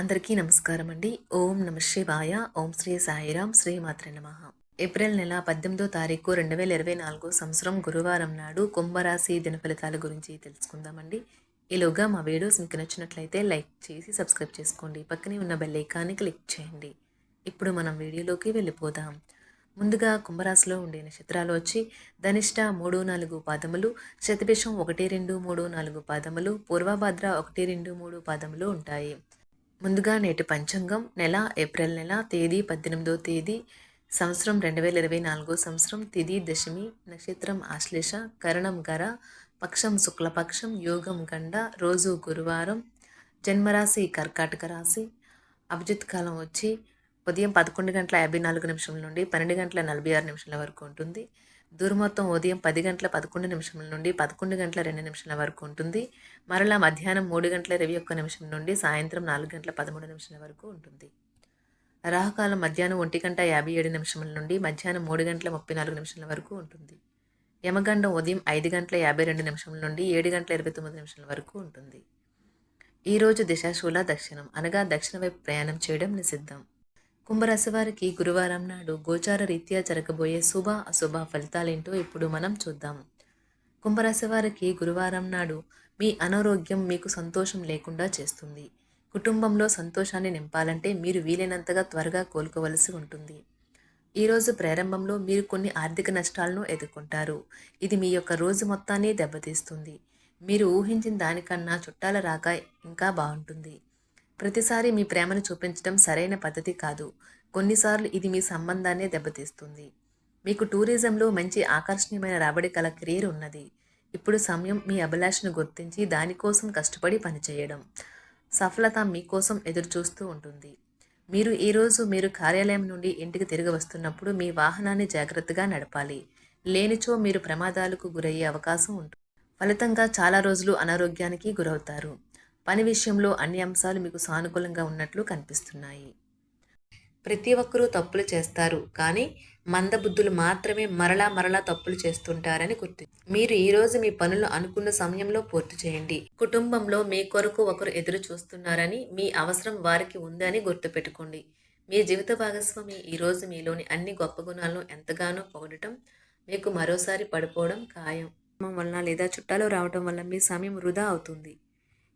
అందరికీ నమస్కారం అండి. ఓం నమ శివాయ. ఓం శ్రీ సాయిరాం శ్రీ మాత్ర నమ. ఏప్రిల్ నెల పద్దెనిమిదో తారీఖు రెండు వేల ఇరవై నాలుగో సంవత్సరం గురువారం నాడు కుంభరాశి దిన ఫలితాల గురించి తెలుసుకుందామండి. ఈలోగా మా వీడియోస్ మీకు నచ్చినట్లయితే లైక్ చేసి సబ్స్క్రైబ్ చేసుకోండి. పక్కనే ఉన్న బెల్ ఐకాన్ని క్లిక్ చేయండి. ఇప్పుడు మనం వీడియోలోకి వెళ్ళిపోదాం. ముందుగా కుంభరాశిలో ఉండే నక్షత్రాలు వచ్చి ధనిష్ట మూడు నాలుగు పాదములు శతభిషం ఒకటి రెండు మూడు నాలుగు పాదములు పూర్వభద్ర ఒకటి రెండు మూడు పాదములు ఉంటాయి. ముందుగా నేటి పంచాంగం నెల ఏప్రిల్ నెల తేదీ పద్దెనిమిదో తేదీ సంవత్సరం రెండు వేల ఇరవై నాలుగో సంవత్సరం తిది దశమి నక్షత్రం ఆశ్లేష కరణం గర పక్షం శుక్లపక్షం యోగం గండ రోజు గురువారం జన్మరాశి కర్కాటక రాశి అభిజిత్ కాలం వచ్చి ఉదయం పదకొండు గంటల యాభై నాలుగు నిమిషం నుండి పన్నెండు గంటల నలభై ఆరు నిమిషాల వరకు ఉంటుంది. దుర్మొత్తం ఉదయం పది గంటల పదకొండు నిమిషం నుండి పదకొండు గంటల రెండు నిమిషాల వరకు ఉంటుంది. మరలా మధ్యాహ్నం మూడు గంటల ఇరవై ఒక్క నిమిషం నుండి సాయంత్రం నాలుగు గంటల పదమూడు నిమిషాల వరకు ఉంటుంది. రాహుకాలం మధ్యాహ్నం ఒంటి గంట యాభై ఏడు నిమిషముల నుండి మధ్యాహ్నం మూడు గంటల ముప్పై నాలుగు నిమిషాల వరకు ఉంటుంది. యమగండం ఉదయం ఐదు గంటల యాభై రెండు నిమిషముల నుండి ఏడు గంటల ఇరవై తొమ్మిది నిమిషాల వరకు ఉంటుంది. ఈరోజు దిశాశూల దక్షిణం అనగా దక్షిణ వైపు ప్రయాణం చేయడం నిషిద్ధం. కుంభరాశి వారికి గురువారం నాడు గోచార రీత్యా జరగబోయే శుభ అశుభ ఫలితాలేంటో ఇప్పుడు మనం చూద్దాం. కుంభరాశి వారికి గురువారం నాడు మీ అనారోగ్యం మీకు సంతోషం లేకుండా చేస్తుంది. కుటుంబంలో సంతోషాన్ని నింపాలంటే మీరు వీలైనంతగా త్వరగా కోలుకోవలసి ఉంటుంది. ఈరోజు ప్రారంభంలో మీరు కొన్ని ఆర్థిక నష్టాలను ఎదుర్కొంటారు. ఇది మీ యొక్క రోజు మొత్తాన్ని దెబ్బతీస్తుంది. మీరు ఊహించిన దానికన్నా చుట్టాల రాక ఇంకా బాగుంటుంది. ప్రతిసారి మీ ప్రేమను చూపించడం సరైన పద్ధతి కాదు. కొన్నిసార్లు ఇది మీ సంబంధాన్ని దెబ్బతీస్తుంది. మీకు టూరిజంలో మంచి ఆకర్షణీయమైన రాబడి కల కెరీర్ ఉన్నది. ఇప్పుడు సమయం మీ అభిలాషను గుర్తించి దానికోసం కష్టపడి పనిచేయడం. సఫలత మీకోసం ఎదురుచూస్తూ ఉంటుంది. మీరు ఈరోజు మీరు కార్యాలయం నుండి ఇంటికి తిరిగి వస్తున్నప్పుడు మీ వాహనాన్ని జాగ్రత్తగా నడపాలి. లేనిచో మీరు ప్రమాదాలకు గురయ్యే అవకాశం ఉంటుంది ఫలితంగా చాలా రోజులు అనారోగ్యానికి గురవుతారు. పని విషయంలో అన్ని అంశాలు మీకు సానుకూలంగా ఉన్నట్లు కనిపిస్తున్నాయి. ప్రతి ఒక్కరూ తప్పులు చేస్తారు కానీ మందబుద్ధులు మాత్రమే మరలా మరలా తప్పులు చేస్తుంటారని గుర్తు మీరు ఈరోజు మీ పనులు అనుకున్న సమయంలో పూర్తి చేయండి. కుటుంబంలో మీ కొరకు ఒకరు ఎదురు చూస్తున్నారని మీ అవసరం వారికి ఉందని గుర్తుపెట్టుకోండి మీ జీవిత భాగస్వామి ఈరోజు మీలోని అన్ని గొప్ప గుణాలను ఎంతగానో పొగడటం మీకు మరోసారి పడిపోవడం ఖాయం. వలన లేదా చుట్టాలు రావడం వల్ల మీ సమయం వృధా అవుతుంది.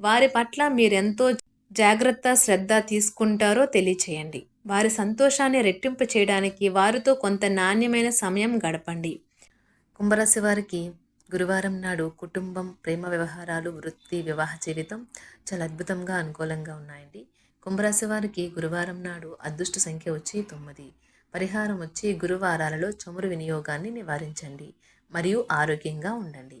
వారి పట్ల మీరెంతో జాగ్రత్త శ్రద్ధ తీసుకుంటారో తెలియచేయండి. వారి సంతోషాన్ని రెట్టింపు చేయడానికి వారితో కొంత నాణ్యమైన సమయం గడపండి. కుంభరాశి వారికి గురువారం నాడు కుటుంబం ప్రేమ వ్యవహారాలు వృత్తి వివాహ జీవితం చాలా అద్భుతంగా అనుకూలంగా ఉన్నాయండి. కుంభరాశి వారికి గురువారం నాడు అదృష్ట సంఖ్య వచ్చి తొమ్మిది. పరిహారం వచ్చి గురువారాలలో చమురు వినియోగాన్ని నివారించండి. మరియు ఆరోగ్యంగా ఉండండి.